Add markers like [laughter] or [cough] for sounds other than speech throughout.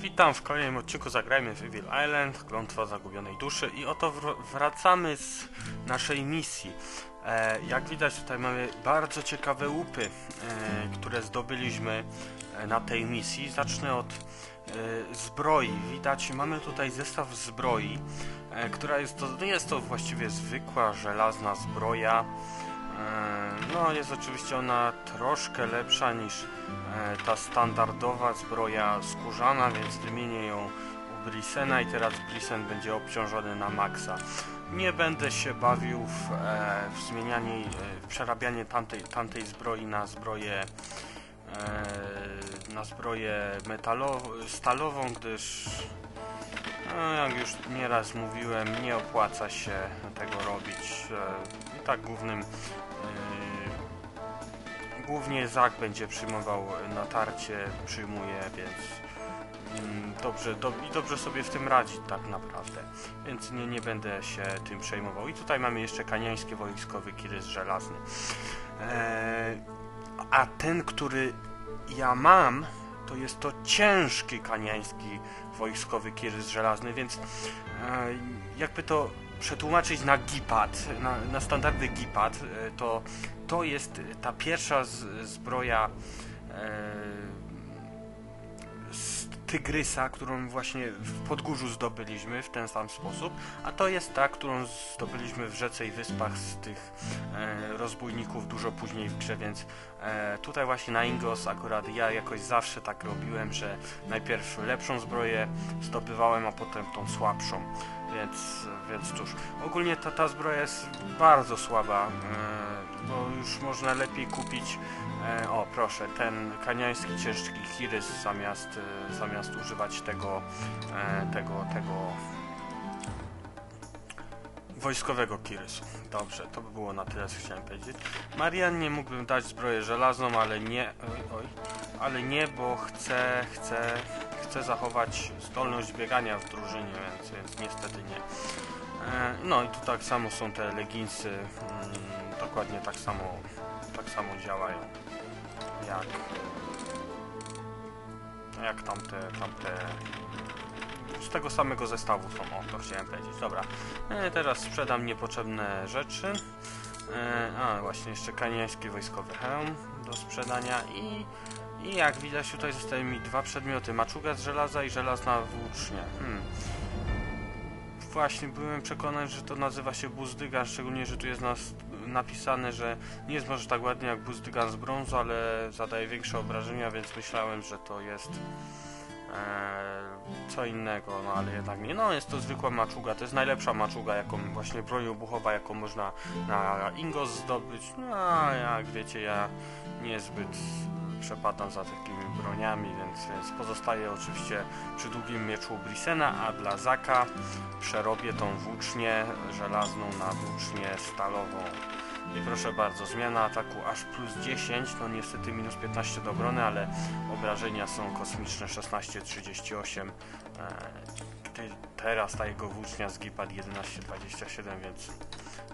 Witam w kolejnym odcinku Zagrajmy w Evil Island, Klątwa Zagubionej Duszy i oto wr- wracamy z naszej misji. E, jak widać tutaj mamy bardzo ciekawe łupy, e, które zdobyliśmy e, na tej misji. Zacznę od e, zbroi. Widać, mamy tutaj zestaw zbroi, e, która jest to, no jest to właściwie zwykła żelazna zbroja. E, No, jest oczywiście ona troszkę lepsza niż e, ta standardowa zbroja skórzana, więc wymienię ją u Brisena i teraz Brisen będzie obciążony na maksa. Nie będę się bawił w, e, w zmienianie, w przerabianie tamtej, tamtej zbroi na zbroję na zbroję metalową, stalową, gdyż no, jak już nieraz mówiłem, nie opłaca się tego robić. I tak głównym głównie Zak będzie przyjmował natarcie, przyjmuje, więc mm, dobrze, do, i dobrze sobie w tym radzi tak naprawdę. Więc nie, nie będę się tym przejmował. I tutaj mamy jeszcze kaniański wojskowy kirys żelazny. E, a ten, który ja mam, to jest to ciężki kaniański wojskowy kirys żelazny, więc e, jakby to przetłumaczyć na gipad, na, na standardy gipad, e, to to jest ta pierwsza zbroja e, z Tygrysa, którą właśnie w Podgórzu zdobyliśmy w ten sam sposób, a to jest ta, którą zdobyliśmy w Rzece i Wyspach z tych e, rozbójników dużo później w grze, więc e, tutaj właśnie na Ingos akurat ja jakoś zawsze tak robiłem, że najpierw lepszą zbroję zdobywałem, a potem tą słabszą, więc, więc cóż, ogólnie ta, ta zbroja jest bardzo słaba, e, bo już można lepiej kupić E, o, proszę, ten kaniański ciężki Hirys zamiast, e, zamiast używać tego, tego, tego wojskowego Kirysu. Dobrze, to by było na tyle, co chciałem powiedzieć. Mariannie mógłbym dać zbroję żelazną, ale nie, oj, oj, ale nie, bo chcę, chcę, chcę zachować zdolność biegania w drużynie, więc, więc niestety nie. E, no i tu tak samo są te leginsy, mm, dokładnie tak samo, tak samo działają jak jak tamte, tamte z tego samego zestawu są, o to chciałem powiedzieć, dobra. E, teraz sprzedam niepotrzebne rzeczy. E, a właśnie jeszcze kaniański wojskowy hełm do sprzedania i i jak widać tutaj zostały mi dwa przedmioty, maczuga z żelaza i żelazna włócznia hmm. Właśnie, byłem przekonany, że to nazywa się buzdygan, szczególnie, że tu jest nas, napisane, że nie jest może tak ładnie jak buzdygan z brązu, ale zadaje większe obrażenia, więc myślałem, że to jest e, co innego, no ale jednak nie. No, jest to zwykła maczuga, to jest najlepsza maczuga, jaką właśnie broń obuchowa, jaką można na Ingos zdobyć. No, jak wiecie, ja niezbyt przepadam za takimi broniami, więc, więc pozostaje oczywiście przy długim mieczu Brisena, a dla Zaka przerobię tą włócznię żelazną na włócznię stalową. I proszę bardzo, zmiana ataku aż plus 10, no niestety minus 15 do obrony, ale obrażenia są kosmiczne 16-38. Teraz ta jego włócznia zgipad 11-27, więc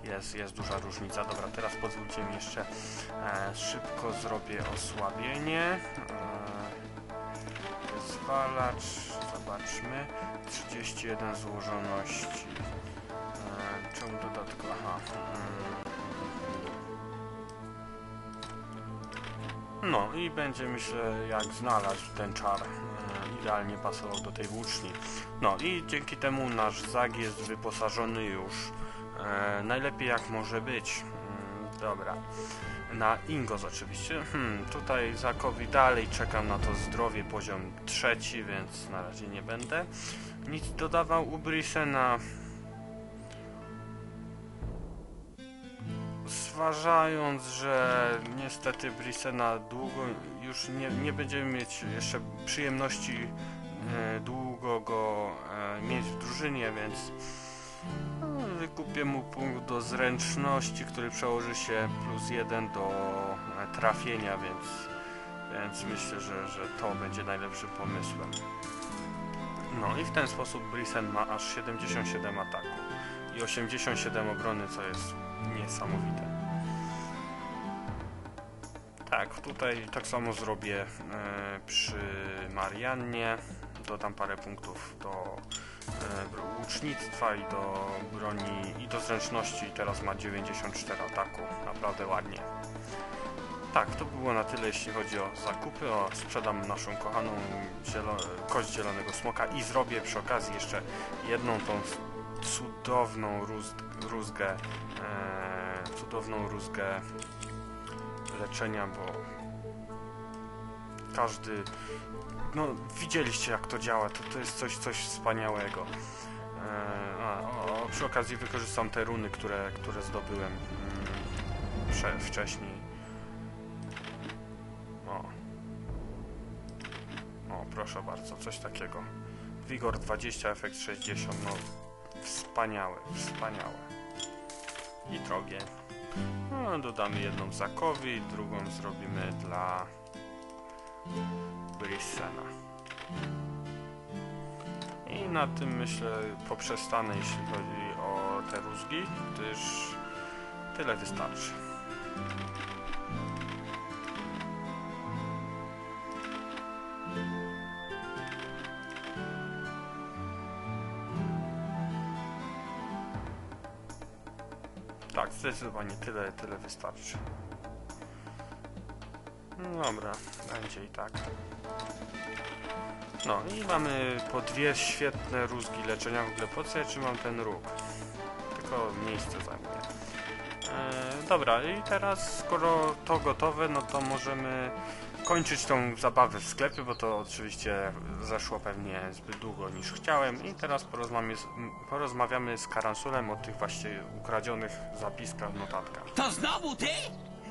jest, jest duża różnica. Dobra, teraz pozwólcie mi jeszcze e, szybko zrobię osłabienie. E, wyzwalacz, zobaczmy. 31 złożoności. E, czemu dodatkowo? Aha. Mm. No i będzie myślę jak znalazł ten czar. Idealnie pasował do tej włóczni. No i dzięki temu nasz zag jest wyposażony już E, najlepiej jak może być. Mm, dobra. Na Ingos oczywiście. Hmm, tutaj Zakowi dalej czekam na to zdrowie poziom trzeci, więc na razie nie będę. Nic dodawał u Brisena. Zważając, że niestety Brisena długo już nie, nie będziemy mieć jeszcze przyjemności e, długo go e, mieć w drużynie, więc no, wykupię mu punkt do zręczności, który przełoży się plus jeden do e, trafienia, więc, więc myślę, że, że to będzie najlepszym pomysłem. No i w ten sposób Brisen ma aż 77 ataku i 87 obrony, co jest niesamowite. Tak, tutaj tak samo zrobię e, przy Mariannie. dodam parę punktów do e, łucznictwa i do broni i do zręczności. Teraz ma 94 ataku, naprawdę ładnie. Tak, to było na tyle jeśli chodzi o zakupy. O, sprzedam naszą kochaną zielo kość zielonego smoka i zrobię przy okazji jeszcze jedną tą cudowną róz rózgę, e, cudowną rózgę leczenia, bo każdy, no widzieliście jak to działa, to, to jest coś, coś wspaniałego. E, a, o, przy okazji wykorzystam te runy, które, które zdobyłem mm, wcześniej. O. O, proszę bardzo, coś takiego. Wigor 20, efekt 60, no wspaniałe, wspaniałe. I drogie. No, dodamy jedną Zakowi, drugą zrobimy dla Brissena. I na tym myślę poprzestanę, jeśli chodzi o te rózgi, gdyż tyle wystarczy. Tak, zdecydowanie tyle, tyle wystarczy. No dobra, będzie i tak. No i mamy po dwie świetne rózgi leczenia. W ogóle po co ja trzymam ten róg? Tylko miejsce zajmuje. E, dobra, i teraz skoro to gotowe, no to możemy kończyć tą zabawę w sklepie, bo to oczywiście zeszło pewnie zbyt długo niż chciałem. I teraz porozmawiamy z, porozmawiamy z Karansulem o tych właśnie ukradzionych zapiskach, notatkach. To znowu ty?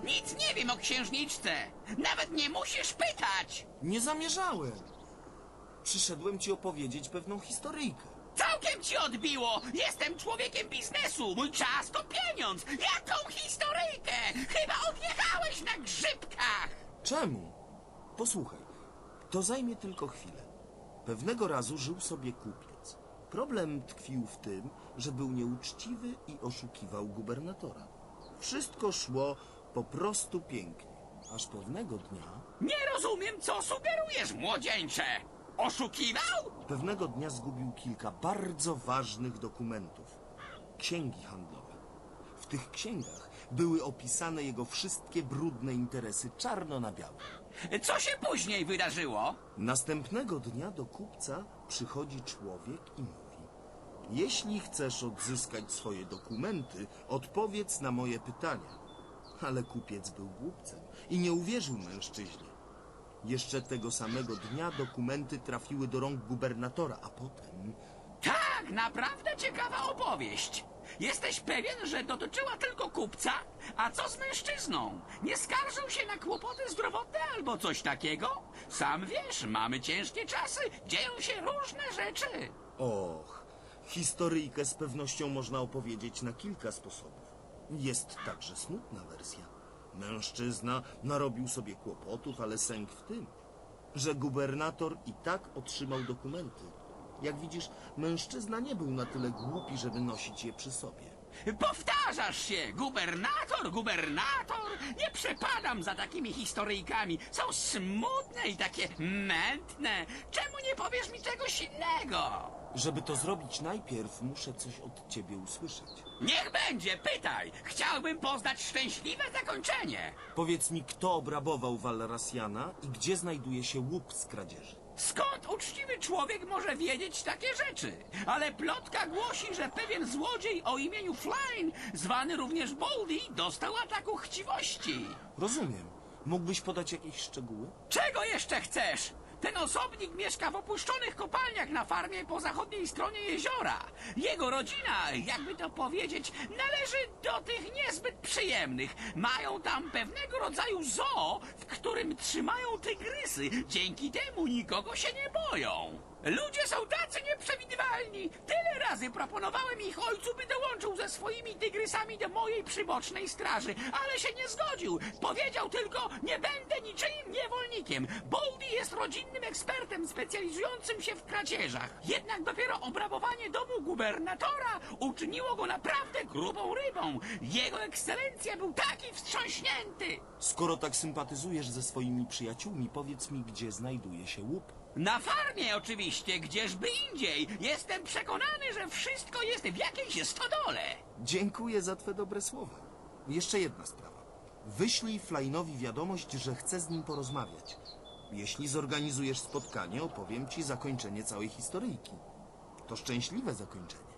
Nic nie wiem o księżniczce. Nawet nie musisz pytać. Nie zamierzałem. Przyszedłem ci opowiedzieć pewną historyjkę. Całkiem ci odbiło. Jestem człowiekiem biznesu. Mój czas to pieniądz. Jaką historyjkę? Chyba odjechałeś na grzybkach. Czemu? Posłuchaj, to zajmie tylko chwilę. Pewnego razu żył sobie kupiec. Problem tkwił w tym, że był nieuczciwy i oszukiwał gubernatora. Wszystko szło po prostu pięknie, aż pewnego dnia, Nie rozumiem, co sugerujesz, młodzieńcze. Oszukiwał? pewnego dnia zgubił kilka bardzo ważnych dokumentów. Księgi handlowe. W tych księgach były opisane jego wszystkie brudne interesy czarno na białe. Co się później wydarzyło? Następnego dnia do kupca przychodzi człowiek i mówi: Jeśli chcesz odzyskać swoje dokumenty, odpowiedz na moje pytania. Ale kupiec był głupcem i nie uwierzył mężczyźnie. Jeszcze tego samego dnia dokumenty trafiły do rąk gubernatora, a potem Tak, naprawdę ciekawa opowieść. Jesteś pewien, że dotyczyła tylko kupca? A co z mężczyzną? Nie skarżył się na kłopoty zdrowotne albo coś takiego? Sam wiesz, mamy ciężkie czasy, dzieją się różne rzeczy. Och, historyjkę z pewnością można opowiedzieć na kilka sposobów. Jest także smutna wersja. Mężczyzna narobił sobie kłopotów, ale sęk w tym, że gubernator i tak otrzymał dokumenty. Jak widzisz, mężczyzna nie był na tyle głupi, żeby nosić je przy sobie. Powtarzasz się, gubernator, gubernator. Nie przepadam za takimi historyjkami. Są smutne i takie mętne. Czemu nie powiesz mi czegoś innego? Żeby to zrobić najpierw, muszę coś od ciebie usłyszeć. Niech będzie, pytaj. Chciałbym poznać szczęśliwe zakończenie. Powiedz mi, kto obrabował Valrasiana i gdzie znajduje się łup z kradzieży. Skąd uczciwy człowiek może wiedzieć takie rzeczy? Ale plotka głosi, że pewien złodziej o imieniu Flynn, zwany również Boldy, dostał ataku chciwości. Rozumiem. Mógłbyś podać jakieś szczegóły? Czego jeszcze chcesz? Ten osobnik mieszka w opuszczonych kopalniach na farmie po zachodniej stronie jeziora. Jego rodzina, jakby to powiedzieć, należy do tych niezbyt przyjemnych. Mają tam pewnego rodzaju zoo, w którym trzymają tygrysy. Dzięki temu nikogo się nie boją. Ludzie są tacy nieprzewidywalni. Tyle razy proponowałem ich ojcu, by dołączył ze swoimi tygrysami do mojej przybocznej straży, ale się nie zgodził. Powiedział tylko, nie będę niczyim niewolnikiem. Boldy jest rodzinnym ekspertem specjalizującym się w kradzieżach. Jednak dopiero obrabowanie domu gubernatora uczyniło go naprawdę grubą rybą. Jego ekscelencja był taki wstrząśnięty. Skoro tak sympatyzujesz ze swoimi przyjaciółmi, powiedz mi, gdzie znajduje się łup. Na farmie oczywiście, gdzieżby indziej. Jestem przekonany, że wszystko jest w jakiejś stodole. Dziękuję za twe dobre słowa. Jeszcze jedna sprawa. Wyślij Flajnowi wiadomość, że chcę z nim porozmawiać. Jeśli zorganizujesz spotkanie, opowiem ci zakończenie całej historyjki. To szczęśliwe zakończenie.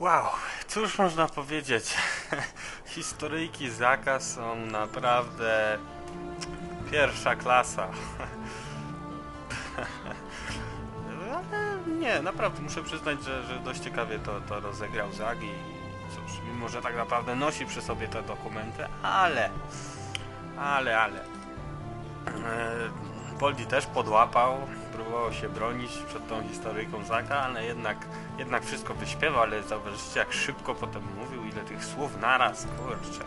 Wow, cóż można powiedzieć? [laughs] Historyjki Zaka są naprawdę pierwsza klasa. [laughs] Ale nie, naprawdę muszę przyznać, że, że dość ciekawie to, to rozegrał Zag i cóż, mimo że tak naprawdę nosi przy sobie te dokumenty, ale, ale, ale. E, Boldi też podłapał, próbował się bronić przed tą historyjką Zaka, ale jednak, jednak wszystko wyśpiewał, ale zauważycie jak szybko potem mówił, ile tych słów naraz, kurczę.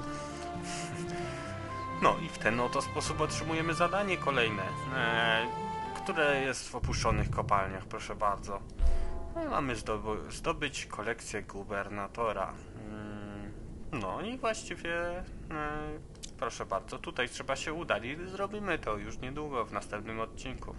No i w ten oto sposób otrzymujemy zadanie kolejne, e, które jest w opuszczonych kopalniach, proszę bardzo. No mamy zdoby- zdobyć kolekcję gubernatora. Mm, No i właściwie, e, proszę bardzo, tutaj trzeba się udać i zrobimy to już niedługo w następnym odcinku.